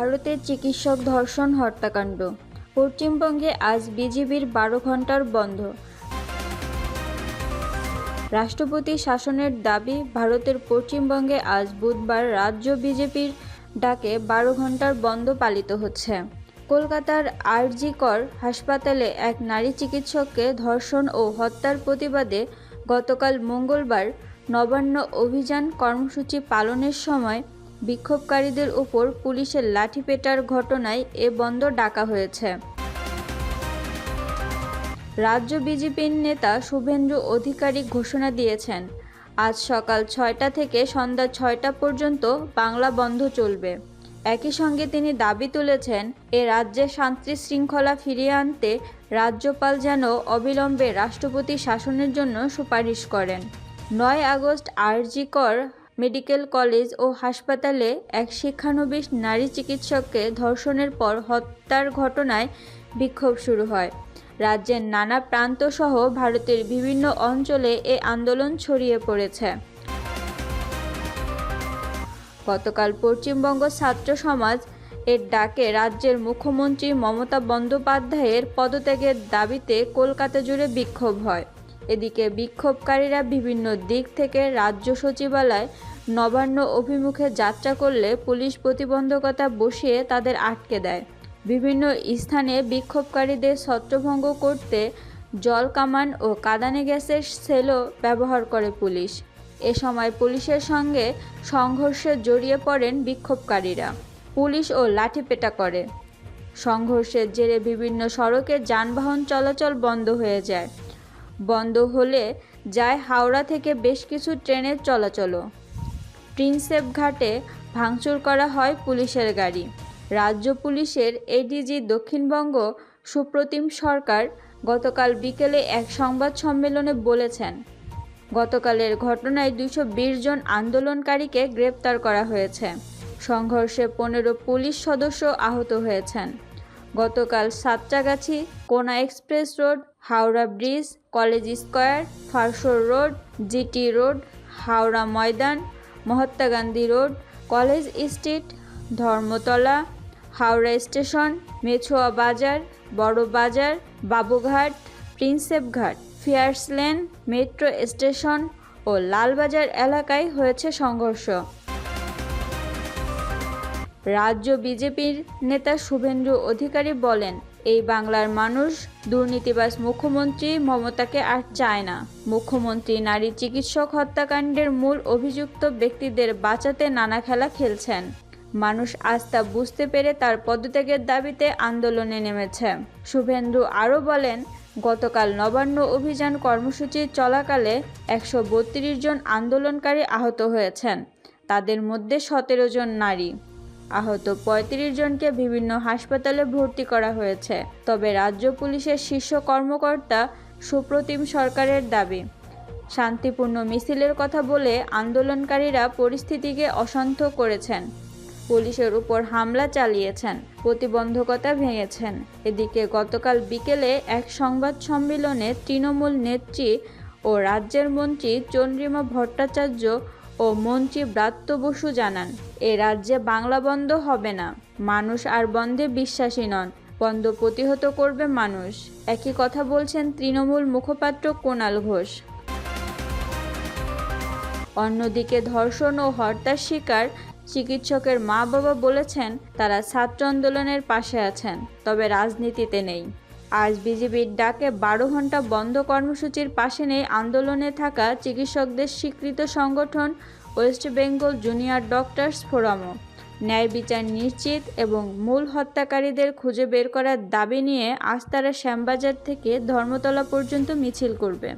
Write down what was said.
ভারতের চিকিৎসক ধর্ষণ হত্যাকাণ্ড। পশ্চিমবঙ্গে আজ বিজিবির বারো ঘণ্টার বন্ধ। রাষ্ট্রপতি শাসনের দাবি, ভারতের পশ্চিমবঙ্গে আজ বুধবার রাজ্য বিজেপির ডাকে বারো ঘণ্টার বন্ধ পালিত হচ্ছে। কলকাতার আরজিকর হাসপাতালে এক নারী চিকিৎসককে ধর্ষণ ও হত্যার প্রতিবাদে গতকাল মঙ্গলবার নবান্ন অভিযান কর্মসূচি পালনের সময় বিক্ষোভকারীদের উপর পুলিশের লাঠিপেটার ঘটনায় এ বন্ধ ডাকা হয়েছে। রাজ্য বিজেপির নেতা শুভেন্দু অধিকারী ঘোষণা দিয়েছেন, আজ সকাল ছয়টা থেকে সন্ধ্যা ছয়টা পর্যন্ত বাংলা বন্ধ চলবে। একই সঙ্গে তিনি দাবি তুলেছেন, এ রাজ্যে শান্তি শৃঙ্খলা ফিরিয়ে আনতে রাজ্যপাল যেন অবিলম্বে রাষ্ট্রপতি শাসনের জন্য সুপারিশ করেন। নয় আগস্ট আরজি কর মেডিকেল কলেজ ও হাসপাতালে এক শিক্ষানবিশ নারী চিকিৎসককে ধর্ষণের পর হত্যার ঘটনায় বিক্ষোভ শুরু হয়। রাজ্যের নানা প্রান্ত সহ ভারতের বিভিন্ন অঞ্চলে এ আন্দোলন ছড়িয়ে পড়েছে। গতকাল পশ্চিমবঙ্গ ছাত্র সমাজ এর ডাকে রাজ্যের মুখ্যমন্ত্রী মমতা বন্দ্যোপাধ্যায়ের পদত্যাগের দাবিতে কলকাতা জুড়ে বিক্ষোভ হয়। এদিকে বিক্ষোভকারীরা বিভিন্ন দিক থেকে রাজ্য সচিবালয় নবান্ন অভিমুখে যাত্রা করলে পুলিশ প্রতিবন্ধকতা বসিয়ে তাদের আটকে দেয়। বিভিন্ন স্থানে বিক্ষোভকারীদের ছত্রভঙ্গ করতে জল কামান ও কাঁদানে গ্যাসের সেলও ব্যবহার করে পুলিশ। এ সময় পুলিশের সঙ্গে সংঘর্ষে জড়িয়ে পড়েন বিক্ষোভকারীরা। পুলিশ ও লাঠিপেটা করে। সংঘর্ষের জেরে বিভিন্ন সড়কে যানবাহন চলাচল বন্ধ হয়ে যায়। বন্ধ হলে যায় হাওড়া থেকে বেশ কিছু ট্রেনের চলাচলও। প্রিন্সেপ ঘাটে ভাঙচুর করা হয় পুলিশের গাড়ি। রাজ্য পুলিশের এডিজি দক্ষিণবঙ্গ সুপ্রতিম সরকার গতকাল বিকেলে এক সংবাদ সম্মেলনে বলেছেন, গতকালের ঘটনায় দুশো জন আন্দোলনকারীকে গ্রেপ্তার করা হয়েছে। সংঘর্ষে পনেরো পুলিশ সদস্য আহত হয়েছেন। গতকাল Santragachi Kona express road, Howrah bridge, college square, ফারসোর road, GT road, Howrah Maidan Mahatma Gandhi road, college street, Dharmatala, Howrah station, Mechua Bazar, Bara Bazar, Babughat, Prinsep Ghat, Fears lane, metro station ও লালবাজার এলাকায় হয়েছে সংঘর্ষ। রাজ্য বিজেপির নেতা শুভেন্দু অধিকারী বলেন এই বাংলার মানুষ, দুর্নীতিবাজ মুখ্যমন্ত্রী মমতাকে আর চায় না। মুখ্যমন্ত্রী নারী চিকিৎসক হত্যাকাণ্ডের মূল অভিযুক্ত ব্যক্তিদের বাঁচাতে নানা খেলা খেলছেন। মানুষ আস্থা বুঝতে পেরে তার পদত্যাগের দাবিতে আন্দোলনে নেমেছে। শুভেন্দু আরও বলেন, গতকাল নবান্ন অভিযান কর্মসূচি চলাকালে একশো বত্রিশ জন আন্দোলনকারী আহত হয়েছেন। তাদের মধ্যে সতেরো জন নারী। আহত পঁয়ত্রিশ জনকে বিভিন্ন হাসপাতালে ভর্তি করা হয়েছে। তবে রাজ্য পুলিশের শীর্ষ কর্মকর্তা সুপ্রতিম সরকারের দাবি, শান্তিপূর্ণ মিছিলের কথা বলে আন্দোলনকারীরা পরিস্থিতিকে অশান্ত করেছেন। পুলিশের উপর হামলা চালিয়েছেন, প্রতিবন্ধকতা ভেঙেছেন। এদিকে গতকাল বিকেলে এক সংবাদ সম্মেলনে তৃণমূল নেত্রী ও রাজ্যের মন্ত্রী চন্দ্রিমা ভট্টাচার্য ও মন্ত্রী ব্রাত্য বসু জানান, এ রাজ্যে বাংলা বন্ধ হবে না। মানুষ আর বন্ধে বিশ্বাসী নন, বন্ধ প্রতিহত করবে মানুষ। একই কথা বলছেন তৃণমূল মুখপাত্র কোনাল ঘোষ। অন্যদিকে ধর্ষণ ও হত্যার শিকার চিকিৎসকের মা বাবা বলেছেন, তারা ছাত্র আন্দোলনের পাশে আছেন, তবে রাজনীতিতে নেই। আজ বিজেপির ডাকে বারো ঘণ্টা বন্ধ কর্মসূচির পাশে নেই আন্দোলনে থাকা চিকিৎসকদের স্বীকৃত সংগঠন ওয়েস্ট বেঙ্গল জুনিয়র ডক্টরস ফোরামও। ন্যায় বিচার নিশ্চিত এবং মূল হত্যাকারীদের খুঁজে বের করার দাবি নিয়ে আজ তারা শ্যামবাজার থেকে ধর্মতলা পর্যন্ত মিছিল করবে।